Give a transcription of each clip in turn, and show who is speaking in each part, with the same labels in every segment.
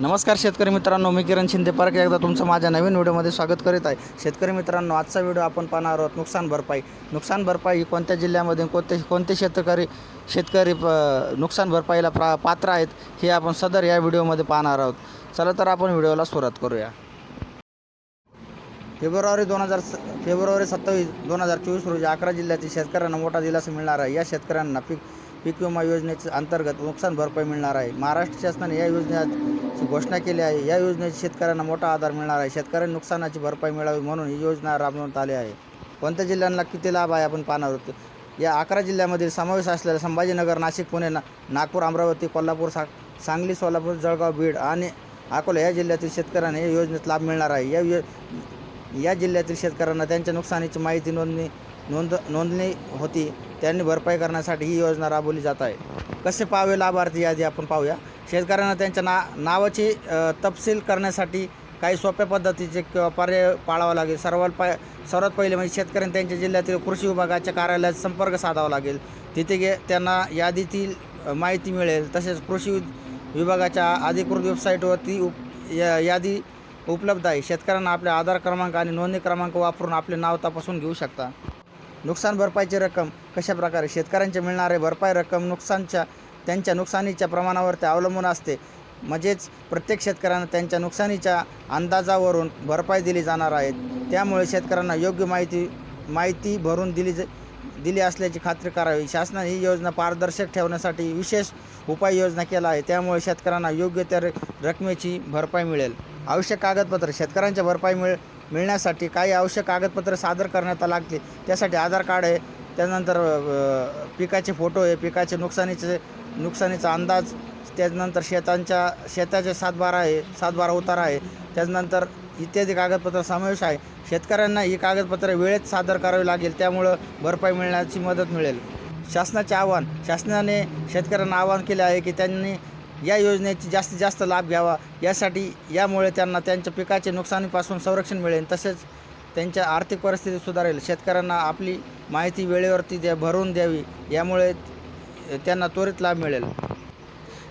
Speaker 1: नमस्कार शेतकरी मित्रांनो मी किरण शिंदे परत एकदा तुमचं माझ्या नवीन व्हिडिओमध्ये स्वागत करीत आहे. शेतकरी मित्रांनो आजचा व्हिडिओ आपण पाहणार आहोत नुकसान भरपाई. नुकसान भरपाई ही कोणत्या जिल्ह्यामध्ये कोणते कोणते शेतकरी शेतकरी प- नुकसान भरपाईला प्रा पात्र आहेत हे आपण सदर या व्हिडिओमध्ये पाहणार आहोत. चला तर आपण व्हिडिओला सुरुवात करूया. फेब्रुवारी दोन हजार स फेब्रुवारी सत्तावीस दोन हजार चोवीस रोजी अकरा जिल्ह्यातील शेतकऱ्यांना मोठा दिलासा मिळणार आहे. या शेतकऱ्यांना पीक पीक विमा योजनेच्या अंतर्गत नुकसान भरपाई मिळणार आहे. महाराष्ट्र शासनाने या योजनेत घोषणा केली आहे. या योजनेत शेतकऱ्यांना मोठा आधार मिळणार आहे. शेतकऱ्यांना नुकसानाची भरपाई मिळावी म्हणून ही योजना राबवण्यात आली आहे. कोणत्या जिल्ह्यांना किती लाभ आहे आपण पाहणार आहोत. या अकरा जिल्ह्यामधील समावेश असलेल्या संभाजीनगर नाशिक पुणे ना नागपूर अमरावती कोल्हापूर सा सांगली सोलापूर जळगाव बीड आणि अकोला या जिल्ह्यातील शेतकऱ्यांना या योजनेत लाभ मिळणार आहे. या यो या जिल्ह्यातील शेतकऱ्यांना त्यांच्या नुकसानीची माहिती नोंदणी नोंद नोंदणी होती. त्यांनी भरपाई करण्यासाठी ही योजना राबवली जात आहे. कसे पाहावे लाभार्थी यादी आपण पाहूया. शेतकऱ्यांना त्यांच्या ना नावाची तपशील करण्यासाठी काही सोप्या पद्धतीचे किंवा पर्याय पाळावा लागेल. सर्वात पाय सर्वात पहिले म्हणजे शेतकऱ्यांनी त्यांच्या जिल्ह्यातील कृषी विभागाच्या कार्यालयात संपर्क साधावा लागेल. तिथे गे त्यांना यादीतील माहिती मिळेल. तसेच कृषी वि- विभागाच्या अधिकृत वेबसाईटवरती उप या यादी उपलब्ध आहे. शेतकऱ्यांना आपले आधार क्रमांक आणि नोंदणी क्रमांक वापरून आपले नाव तपासून घेऊ शकता. नुकसान भरपाईची रक्कम कशा प्रकारे शेतकऱ्यांचे मिळणारे भरपाई रक्कम नुकसानच्या त्यांच्या नुकसानीच्या प्रमाणावर ते अवलंबून असते. म्हणजेच प्रत्येक शेतकऱ्यांना त्यांच्या नुकसानीच्या अंदाजावरून भरपाई दिली जाणार आहे. त्यामुळे शेतकऱ्यांना योग्य माहिती माहिती भरून दिली ज दिली असल्याची खात्री करावी. शासनाने ही योजना पारदर्शक ठेवण्यासाठी विशेष उपाययोजना केला आहे. त्यामुळे शेतकऱ्यांना योग्य त्या रकमेची भरपाई मिळेल. आवश्यक कागदपत्र शेतकऱ्यांच्या भरपाई मिळ मिळण्यासाठी काही आवश्यक कागदपत्र सादर करण्यात लागते त्यासाठी आधार कार्ड आहे त्यानंतर पिकाचे फोटो आहे पिकाचे नुकसानीचे नुकसानीचा अंदाज त्याच्यानंतर शेतांच्या शेताचे सातबारा आहे सातबारा उतारा आहे त्याच्यानंतर इत्यादी कागदपत्र समावेश आहे. शेतकऱ्यांना ही कागदपत्रे वेळेत सादर करावी लागेल त्यामुळं भरपाई मिळण्याची मदत मिळेल. शासनाचे आव्हान शासनाने शेतकऱ्यांना आवाहन केले आहे की त्यांनी या योजनेची जास्तीत जास्त लाभ घ्यावा. यासाठी यामुळे त्यांना त्यांच्या पिकाचे नुकसानीपासून संरक्षण मिळेल तसेच त्यांच्या आर्थिक परिस्थिती सुधारेल. शेतकऱ्यांना आपली माहिती वेळेवरती द्या भरून द्यावी. यामुळे त्यांना त्वरित लाभ मिळेल.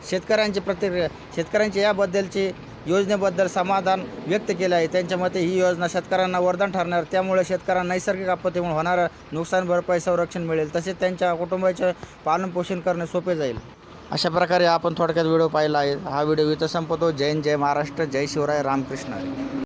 Speaker 1: शेतकऱ्यांची प्रतिक्रिया शेतकऱ्यांचे याबद्दलचे योजनेबद्दल समाधान व्यक्त केले आहे. त्यांच्या मते ही योजना शेतकऱ्यांना वरदान ठरणार. त्यामुळे शेतकऱ्यांना नैसर्गिक आपत्तीमुळे होणारं नुकसान भरपाई संरक्षण मिळेल. तसेच त्यांच्या कुटुंबाचे पालनपोषण करणे सोपे जाईल. अशा प्रकारे आपण थोडक्यात व्हिडिओ पाहिला आहे. हा व्हिडिओ इथं संपतो. जय जय महाराष्ट्र जय शिवराय रामकृष्ण.